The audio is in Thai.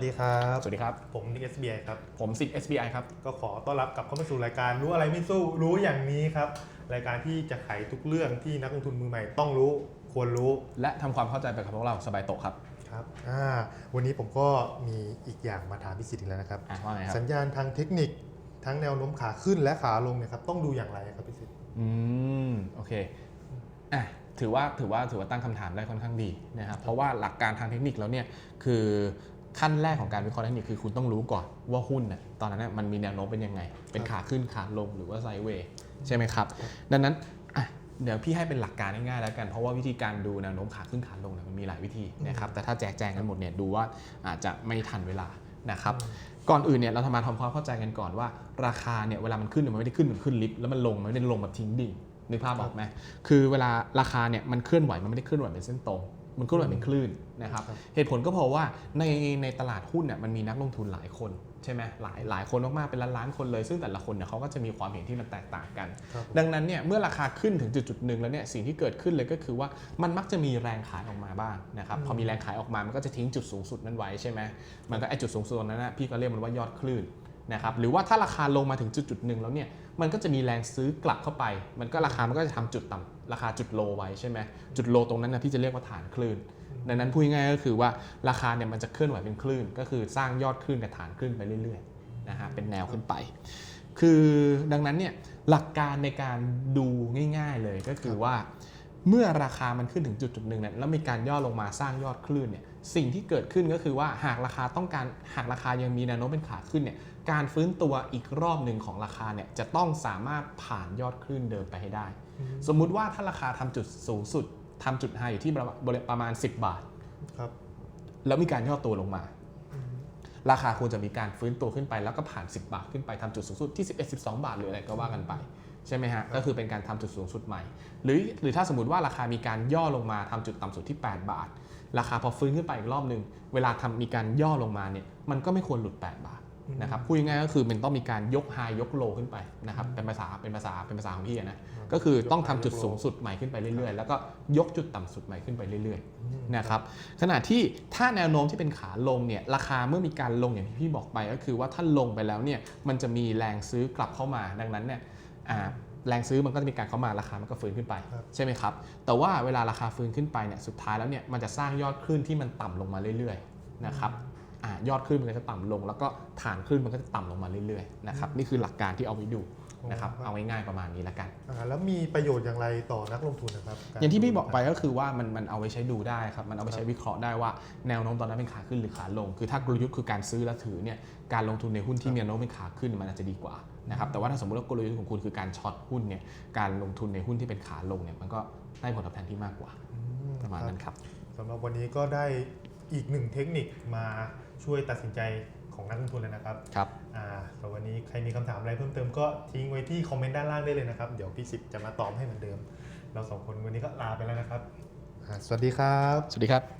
สวัสดีครับ สวัสดีครับ ผมนิก SBI ครับ ผมสิทธิ์ SBI ครับ ก็ขอต้อนรับกลับเข้ามาสู่รายการรู้อะไรไม่สู้รู้อย่างนี้ครับ รายการที่จะไขทุกเรื่องที่นักลงทุนมือใหม่ต้องรู้ควรรู้ และทำความเข้าใจไปกับพวกเราสบายโตะครับ ครับอ่าวันนี้ผมก็มีอีกอย่างมาถามพี่สิทธิ์อีกแล้วนะครับอะว่าไงครับ สัญญาณทางเทคนิคทั้งแนวโน้มขาขึ้นและขาลงเนี่ยครับต้องดูอย่างไรครับพี่สิทธิ์ อืมโอเคอะถือว่าถือว่าถือว่าตั้งคำถามได้ค่อนข้างดีนะครับเพราะว่าหลักการทางเทคนิคแล้วเนี่ยคือ ขั้นแรกของการวิเคราะห์เทคนิคคือคุณต้องรู้ก่อนว่าหุ้นน่ะตอนนั้นน่ะมันมีแนวโน้มเป็นยังไง เป็นขาขึ้นขาลงหรือว่าไซด์เวย์ใช่ไหมครับ ดังนั้นอะเดี๋ยวพี่ให้เป็นหลักการง่ายๆแล้วกัน เพราะว่าวิธีการดูแนวโน้มขาขึ้นขาลงเนี่ยมันมีหลายวิธีนะครับแต่ถ้าแจกแจงกันหมดเนี่ยดูว่าอาจจะไม่ทันเวลานะครับก่อนอื่นเนี่ยเราทำมาทำความเข้าใจกันก่อนว่า ราคาเนี่ยเวลามันขึ้นมันไม่ได้ขึ้นเหมือนขึ้นลิฟต์แล้วมันลงมันไม่ได้ลงแบบทิ้งดิ่งนึกภาพออกไหมคือเวลาราคาเนี่ยมันเคลื่อนไหวมันไม่ได้เคลื่อนไหวเป็นเส้นตรง มันเคลื่อนไหวเป็นคลื่นนะครับครับเหตุผลก็เพราะว่าในในตลาดหุ้นเนี่ยมันมีนักลงทุนหลายคนใช่ไหมหลายหลายคนมากๆเป็นล้านล้านๆคนเลย ซึ่งแต่ละคนเนี่ยเขาก็จะมีความเห็นที่มันแตกต่างกันครับดังนั้นเนี่ยเมื่อราคาขึ้นถึงจุดจุดๆหนึ่งแล้วเนี่ยสิ่งที่เกิดขึ้นเลยก็คือว่ามันมักจะมีแรงขายออกมาบ้างนะครับอืมพอมีแรงขายออกมามันก็จะทิ้งจุดสูงสุดนั้นไว้ใช่ไหมมันก็ไอจุดสูงสุดตรงนั้นนะพี่ก็เรียกมันว่ายอดคลื่นนะครับหรือว่าถ้าราคาลงมาถึงจุดจุดๆหนึ่งแล้วเนี่ยมันก็จะมีแรงซื้อกลับเข้าไป มันก็ราคามันก็จะทำจุดต่ำ ราคาจุดโลไว้ใช่ไหมจุดโลตรงนั้นนะพี่จะเรียกว่าฐานคลื่นดังนั้นพูดง่ายๆก็คือว่าราคาเนี่ยมันจะเคลื่อนไหวเป็นคลื่น ก็คือสร้างยอดคลื่นกับฐานคลื่นไปเรื่อยๆนะฮะเป็นแนวขึ้นไป คือดังนั้นเนี่ยหลักการในการดูง่าย ๆเลยก็คือว่า เมื่อราคามันขึ้นถึงจุดจุดๆหนึ่งเนี่ยแล้วมีการย่อลงมาสร้างยอดคลื่นเนี่ยสิ่งที่เกิดขึ้นก็คือว่าหากราคาต้องการหากราคายังมีแนวโน้มเป็นขาขึ้นเนี่ยการฟื้นตัวอีกรอบหนึ่งของราคาเนี่ยจะต้องสามารถผ่านยอดคลื่นเดิมไปให้ได้ สมมุติว่าถ้าราคาทำจุดสูงสุดทำจุดไฮอยู่ที่ประมาณประมาณ 10 บาทครับแล้วมีการย่อตัวลงมาอืม ราคาควรจะมีการฟื้นตัวขึ้นไป แล้วก็ผ่าน 10 บาทขึ้นไปทำจุดสูงสุดที่ 11 12 บาทหรืออะไรก็ว่ากันไปใช่ไหมฮะ ก็คือเป็นการทำจุดสูงสุดใหม่ หรือหรือถ้าสมมติว่าราคามีการย่อลงมาทำจุดต่ำสุดที่ 8 บาท ราคาพอฟื้นขึ้นไปอีกรอบหนึ่งเวลาทำมีการย่อลงมาเนี่ยมันก็ไม่ควรหลุด 8 บาท นะครับพูดง่ายๆก็คือมันต้องมีการยกไฮยกโลขึ้นไปนะครับเป็นภาษาเป็นภาษาเป็นภาษาของพี่อะนะก็คือต้องทำจุดสูงสุดใหม่ขึ้นไปเรื่อยๆ แล้วก็ยกจุดต่ำสุดใหม่ขึ้นไปเรื่อยๆอืมนะครับขณะที่ถ้าแนวโน้มที่เป็นขาลงเนี่ยราคาเมื่อมีการลงอย่างที่พี่บอกไป ก็คือว่าถ้าลงไปแล้วเนี่ยมันจะมีแรงซื้อกลับเข้ามาดังนั้นเนี่ยอ่าแรงซื้อมันก็จะมีการเข้ามาราคามันก็ฟื้นขึ้นไปครับใช่ไหมครับแต่ว่าเวลาราคาฟื้นขึ้นไปเนี่ยสุดท้ายแล้วเนี่ยมันจะสร้างยอดคลื่นที่มันต่ำลงมาเรื่อยๆนะครับอา ยอดคลื่นมันก็จะต่ำลง แล้วก็ฐานคลื่นมันก็จะต่ำลงมาเรื่อยๆนะครับนี่คือหลักการที่เอาไว้ดูนะครับเอาง่ายๆประมาณนี้ละกันอ่าแล้วมีประโยชน์อย่างไรต่อนักลงทุนนะครับรอย่างที่พี่บอกไปก็คือว่ามันมันเอาไว้ใช้ดูได้ครับ มันเอาไปใช้วิเคราะห์ได้ว่าแนวโน้มตอนนั้นเป็นขาขึ้นหรือขาลง คือถ้ากลยุทธ์คือการซื้อและถือเนี่ยการลงทุนในหุ้นที่มีแนวโน้มเป็นขาขึ้นมันอาจจะดีกว่านะครับแต่ว่าถ้าสมมติว่ากลยุทธ์ของคุณคือการช็อตหุ้นเนี่ยการลงทุนในหุ้นที่เป็นขาลงเนี่ยมันก็ได้ผลตอบแทนที่มากกว่าอืประมาณคบนั้นครับสำหรับวันนี้ก็ได้ อีกหนึ่งเทคนิคมาช่วยตัดสินใจของนักลงทุนเลยนะครับครับอ่าแต่วันนี้ใครมีคำถามอะไรเพิ่มเติมก็ทิ้งไว้ที่คอมเมนต์ด้านล่างได้เลยนะครับ เดี๋ยวพี่สิบจะมาตอบให้เหมือนเดิม เราสองคนวันนี้ก็ลาไปแล้วนะครับอ่าสวัสดีครับ สวัสดีครับ